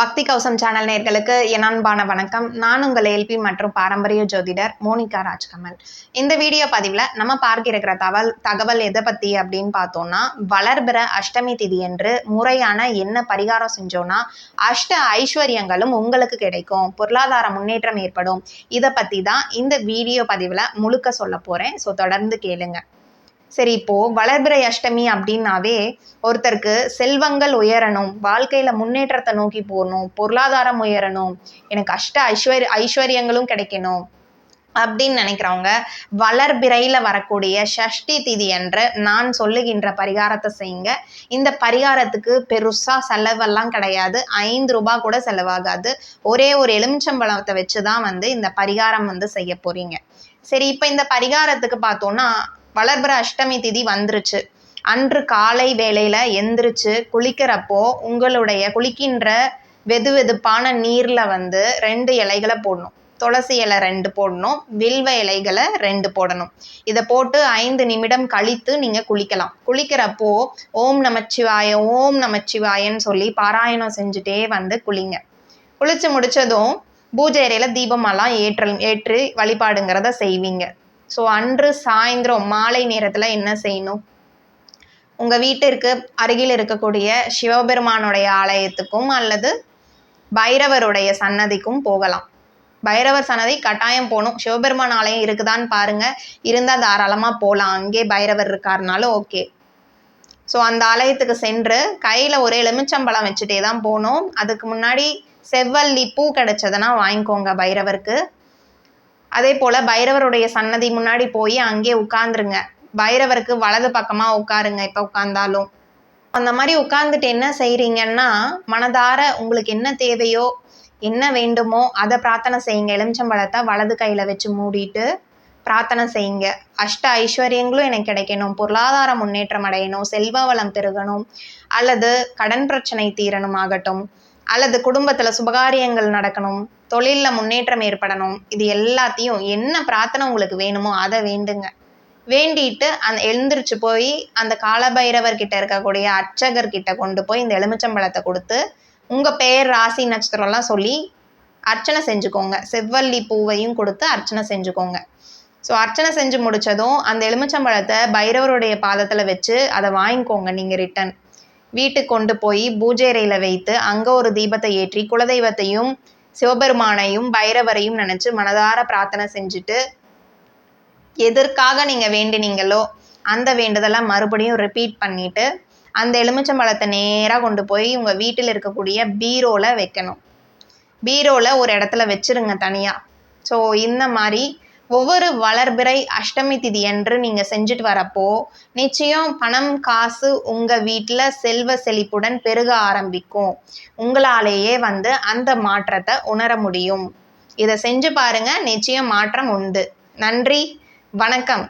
பக்தி கௌசம் சேனல் நேர்களுக்கு என் அன்பான வணக்கம். நான் உங்கள் எல்பி மற்றும் பாரம்பரிய ஜோதிடர் மோனிகா ராஜ்கமல். இந்த வீடியோ பதிவில் நம்ம பார்க்கிருக்கிற தகவல் தகவல் எதை பற்றி அப்படின்னு பார்த்தோம்னா வளர்பிற அஷ்டமி திதி என்று முறையான என்ன பரிகாரம் செஞ்சோன்னா அஷ்ட ஐஸ்வர்யங்களும் உங்களுக்கு கிடைக்கும். பொருளாதார முன்னேற்றம் ஏற்படும். இதை பற்றி தான் இந்த வீடியோ பதிவில் முழுக்க சொல்ல போகிறேன் ஸோ தொடர்ந்து கேளுங்கள் சரி இப்போ வளர்பிறை அஷ்டமி அப்படின்னாவே ஒருத்தருக்கு செல்வங்கள் உயரணும் வாழ்க்கையில முன்னேற்றத்தை நோக்கி போகணும் பொருளாதாரம் உயரணும் எனக்கு அஷ்ட ஐஸ்வர்ய ஐஸ்வர்யங்களும் கிடைக்கணும் அப்படின்னு நினைக்கிறவங்க வளர்பிறையில வரக்கூடிய ஷஷ்டி திதி என்று நான் சொல்லுகின்ற பரிகாரத்தை செய்யுங்க. இந்த பரிகாரத்துக்கு பெருசா செலவெல்லாம் கிடையாது. ஐந்து ரூபாய் கூட செலவாகாது. ஒரே ஒரு எலுமிச்சம்பழத்தை வச்சு தான் வந்து இந்த பரிகாரம் வந்து செய்ய போறீங்க. சரி இப்போ இந்த பரிகாரத்துக்கு பார்த்தோம்னா வளர்பிற அஷ்டமி திதி வந்துருச்சு. அன்று காலை வேளையில் எந்திரிச்சு குளிக்கிறப்போ உங்களுடைய குளிக்கின்ற வெது வெதுப்பான நீரில் வந்து ரெண்டு இலைகளை போடணும். துளசி இலை ரெண்டு போடணும். வில்வ இலைகளை ரெண்டு போடணும். இதை போட்டு ஐந்து நிமிடம் கழித்து நீங்கள் குளிக்கலாம். குளிக்கிறப்போ ஓம் நமச்சிவாய ஓம் நமச்சிவாயன்னு சொல்லி பாராயணம் செஞ்சுட்டே வந்து குளிங்க. குளித்து முடித்ததும் பூஜை அறையில் தீபமெல்லாம் ஏற்றல் ஏற்று வழிபாடுங்கிறத செய்வீங்க. ஸோ அன்று சாயந்தரம் மாலை நேரத்தில் என்ன செய்யணும்? உங்கள் வீட்டிற்கு அருகில் இருக்கக்கூடிய சிவபெருமானுடைய ஆலயத்துக்கும் அல்லது பைரவருடைய சன்னதிக்கும் போகலாம். பைரவர் சன்னதி கட்டாயம் போகணும். சிவபெருமான் ஆலயம் இருக்குதான்னு பாருங்க. இருந்தால் தாராளமாக போகலாம் அங்கே பைரவர் இருக்காருனாலும் ஓகே. ஸோ அந்த ஆலயத்துக்கு சென்று கையில் ஒரு எலுமிச்சம்பழம் வச்சுட்டே தான் போகணும். அதுக்கு முன்னாடி செவ்வல்லி பூ கிடச்சதுன்னா வாங்கிக்கோங்க பைரவருக்கு. அதே போல் பைரவருடைய சன்னதி முன்னாடி போய் அங்கே உட்காந்துருங்க பைரவருக்கு வலது பக்கமாக உட்காருங்க இப்போ உட்காந்தாலும் அந்த மாதிரி உட்காந்துட்டு என்ன செய்கிறீங்கன்னா மனதார உங்களுக்கு என்ன தேவையோ என்ன வேண்டுமோ அதை பிரார்த்தனை செய்யுங்க. எலுமிச்சம்பழத்தை வலது கையில் வச்சு மூடிட்டு பிரார்த்தனை செய்யுங்க. அஷ்ட ஐஸ்வர்யங்களும் எனக்கு கிடைக்கணும். பொருளாதார முன்னேற்றம் அடையணும். செல்வ வளம் பெருகணும். அல்லது கடன் பிரச்சனை தீரணும் ஆகட்டும் அல்லது குடும்பத்தில் சுபகாரியங்கள் நடக்கணும் தொழிலில் முன்னேற்றம் ஏற்படணும் இது எல்லாத்தையும் என்ன பிரார்த்தனை உங்களுக்கு வேணுமோ அதை வேண்டுங்க. வேண்டிட்டு அந்த எழுந்திரிச்சு போய் அந்த காலபைரவர்கிட்ட இருக்கக்கூடிய அர்ச்சகர்கிட்ட கொண்டு போய் இந்த எலுமிச்சம்பழத்தை கொடுத்து உங்கள் பெயர் ராசி நட்சத்திரம்லாம் சொல்லி அர்ச்சனை செஞ்சுக்கோங்க. செவ்வல்லி பூவையும் கொடுத்து அர்ச்சனை செஞ்சுக்கோங்க. ஸோ அர்ச்சனை செஞ்சு முடிச்சதும் அந்த எலுமிச்சம்பழத்தை பைரவருடைய பாதத்தில் வச்சு அதை வாங்கிக்கோங்க நீங்கள் ரிட்டன் வீட்டுக்கு கொண்டு போய் பூஜை அறையில் வைத்து அங்கே ஒரு தீபத்தை ஏற்றி குலதெய்வத்தையும் சிவபெருமானையும் பைரவரையும் நினச்சி மனதார பிரார்த்தனை செஞ்சுட்டு எதற்காக நீங்கள் வேண்டினீங்களோ அந்த வேண்டுதலை மறுபடியும் ரிப்பீட் பண்ணிவிட்டு அந்த எலுமிச்சம்பழத்தை நேராக கொண்டு போய் உங்கள் வீட்டில் இருக்கக்கூடிய பீரோவில் வைக்கணும். பீரோவில் ஒரு இடத்துல வச்சிருங்க தனியாக ஸோ இந்த மாதிரி ஒவ்வொரு வளர்பிறை அஷ்டமி திதி என்று நீங்கள் செஞ்சுட்டு வரப்போ நிச்சயம் பணம் காசு உங்கள் வீட்டில் செல்வ செழிப்புடன் பெருக ஆரம்பிக்கும். உங்களாலேயே வந்து அந்த மாற்றத்தை உணர முடியும். இதை செஞ்சு பாருங்கள் நிச்சயம் மாற்றம் உண்டு. நன்றி வணக்கம்.